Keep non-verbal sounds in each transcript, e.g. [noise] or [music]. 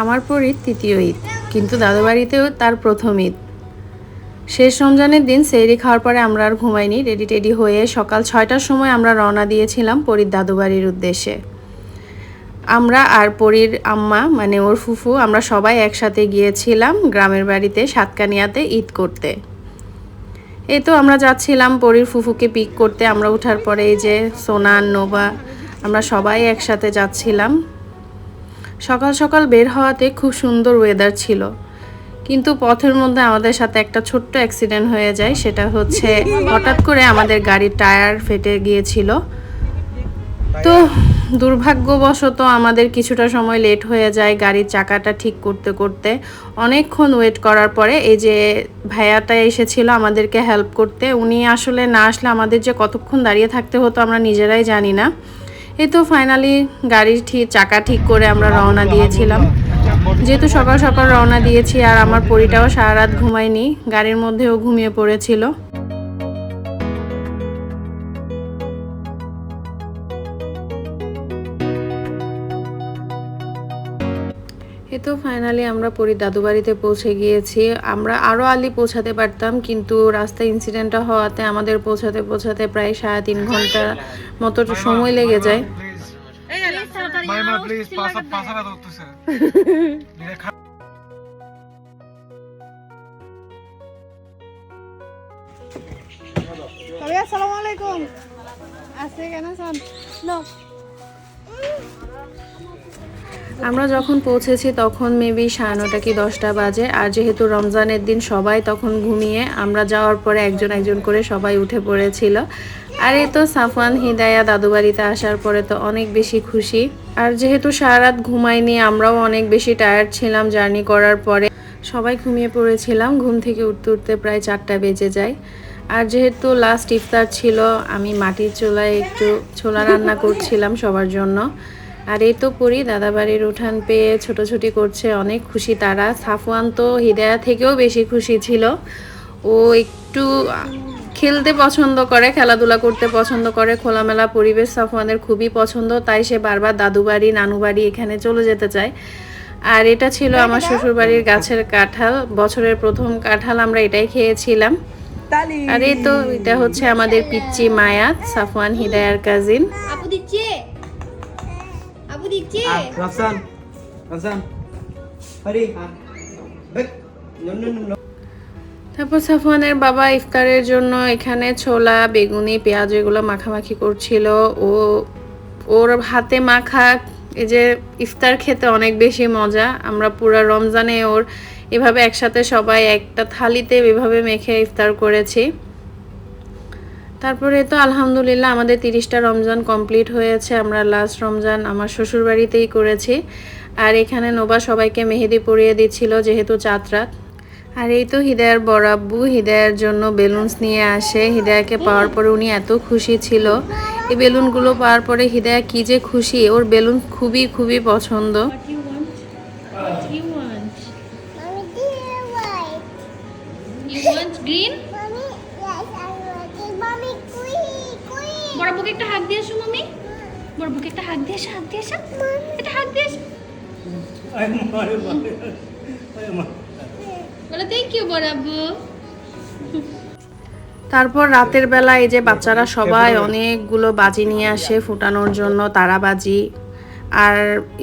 আমার পরীর তৃতীয় ঈদ, কিন্তু দাদু বাড়িতেও তার প্রথম ঈদ। শেষ রমজানের দিন সেহরি খাওয়ার পরে আমরা আর ঘুমাইনি। রেডি টেডি হয়ে সকাল ছয়টার সময় আমরা রওনা দিয়েছিলাম পরীর দাদু বাড়ির উদ্দেশ্যে। আমরা আর পরীর আম্মা মানে ওর ফুফু, আমরা সবাই একসাথে গিয়েছিলাম গ্রামের বাড়িতে সাতকানিয়াতে ঈদ করতে। এই তো আমরা যাচ্ছিলাম পরীর ফুফুকে পিক করতে। আমরা ওঠার পরে এই যে সোনা নোবা আমরা সবাই একসাথে যাচ্ছিলাম। সকাল সকাল বের হওয়াতে খুব সুন্দর ওয়েদার ছিল। কিন্তু পথের মধ্যে আমাদের সাথে একটা ছোট্ট অ্যাক্সিডেন্ট হয়ে যায়। সেটা হচ্ছে হঠাৎ করে আমাদের গাড়ির টায়ার ফেটে গিয়েছিল। তো দুর্ভাগ্যবশত আমাদের কিছুটা সময় লেট হয়ে যায় গাড়ির চাকাটা ঠিক করতে করতে। অনেকক্ষণ ওয়েট করার পরে এই যে ভাইয়াটা এসেছিল আমাদেরকে হেল্প করতে উনি আসলে না আসলে আমাদের যে কতক্ষণ দাঁড়িয়ে থাকতে হতো আমরা নিজেরাই জানি না। এই তো ফাইনালি গাড়ির ঠিক চাকা ঠিক করে আমরা রওনা দিয়েছিলাম। যেহেতু সকাল সকাল রওনা দিয়েছি আর আমার পরিটাও সারা রাত ঘুমায়নি গাড়ির মধ্যেও ঘুমিয়ে পড়েছিল। এ তো ফাইনালি আমরা পরি দাদু বাড়িতে পৌঁছে গিয়েছি। আমরা আরও আলি পৌঁছাতে পারতাম কিন্তু রাস্তায় ইনসিডেন্টটা হওয়াতে আমাদের পৌঁছাতে পৌঁছাতে প্রায় সাড়ে তিন ঘণ্টা মতো সময় লেগে যায়। [laughs] আসসালামু আলাইকুম। আছে কেন আমরা যখন পৌঁছেছি তখন মেবি সাড়ে নটা কি দশটা বাজে। আর যেহেতু রমজানের দিন, সবাই তখন ঘুমিয়ে আমরা যাওয়ার পরে একজন একজন করে সবাই উঠে পড়েছিল। আর এই তো সাফওয়ান, হিদায়া দাদু বাড়িতে আসার পরে তো অনেক বেশি খুশি। আর যেহেতু সারা রাত ঘুমাইনি, আমরাও অনেক বেশি টায়ার্ড ছিলাম জার্নি করার পরে। সবাই ঘুমিয়ে পড়েছিলাম, ঘুম থেকে উঠতে উঠতে প্রায় চারটা বেজে যায়। আর যেহেতু লাস্ট ইফতার ছিল, আমি মাটির চুলায় একটু ছোলা রান্না করছিলাম সবার জন্য। আর এই তো পরি দাদাবাড়ির উঠান পেয়ে ছোটাছুটি করছে অনেক খুশি তারা। সাফওয়ান তো হৃদয়া থেকেও বেশি খুশি ছিল। ও একটু খেলতে পছন্দ করে খেলাধুলা করতে পছন্দ করে খোলামেলা পরিবেশ সাফওয়ানের খুবই পছন্দ তাই সে বারবার দাদু বাড়ি নানু বাড়ি এখানে চলে যেতে চায়। আর এটা ছিল আমার শ্বশুর বাড়ির গাছের কাঁঠাল বছরের প্রথম কাঁঠাল আমরা এটাই খেয়েছিলাম। আর এই তো এটা হচ্ছে আমাদের পিচ্চি মায়াত সাফওয়ান হিদায়ার কাজিন রাফসান রাফসান। হরি তারপর সাফওয়ানের বাবা ইফতারের জন্য এখানে ছোলা বেগুনি পেঁয়াজ এগুলো মাখামাখি করছিল। ও ওর হাতে মাখা এই যে ইফতার খেতে অনেক বেশি মজা। আমরা পুরো রমজানে ওর এভাবে একসাথে সবাই একটা থালিতে এভাবে মেখে ইফতার করেছি। তারপরে তো আলহামদুলিল্লাহ আমাদের তিরিশটা রমজান কমপ্লিট হয়েছে, আমরা লাস্ট রমজান আমার শ্বশুর বাড়িতেই করেছি। আর এখানে নোবা সবাইকে মেহেদি পরিয়ে দিচ্ছিল যেহেতু চাঁদ রাত আর এই তো হৃদয়ের বরাব্বু হৃদয়ের জন্য বেলুনস নিয়ে আসে। হৃদয়কে পাওয়ার পরে উনি এত খুশি ছিল। এই বেলুনগুলো পাওয়ার পরে হৃদয়া কি যে খুশি, ওর বেলুন খুবই খুবই পছন্দ। বড় বুকে একটা হাত দিয়ে আসো মামি। বড় বুকে একটা হাত দিয়ে আসো হাত দিয়ে আসো। হাত দিয়ে আসো। বলো থ্যাংক ইউ বড় আব্বু। তারপর রাতের বেলা এই যে বাচ্চারা সবাই অনেকগুলো বাজি নিয়ে আসে ফুটানোর জন্য তারা বাজি। আর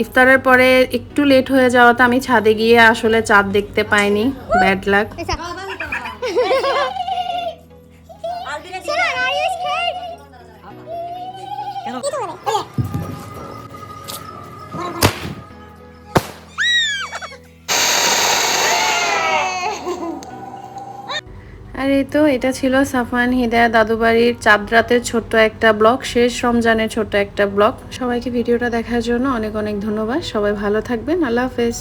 ইফতারের পরে একটু লেট হয়ে যাওয়াতে আমি ছাদে গিয়ে আসলে চাঁদ দেখতে পাইনি। ব্যাড লাক আর এই তো, এটা ছিল সাফান হিদায়া দাদুবাড়ির চাঁদ রাতের ছোট্ট একটা ব্লগ, শেষ রমজানের ছোট্ট একটা ব্লগ। সবাইকে ভিডিওটা দেখার জন্য অনেক অনেক ধন্যবাদ। সবাই ভালো থাকবেন। আল্লাহ হাফেজ।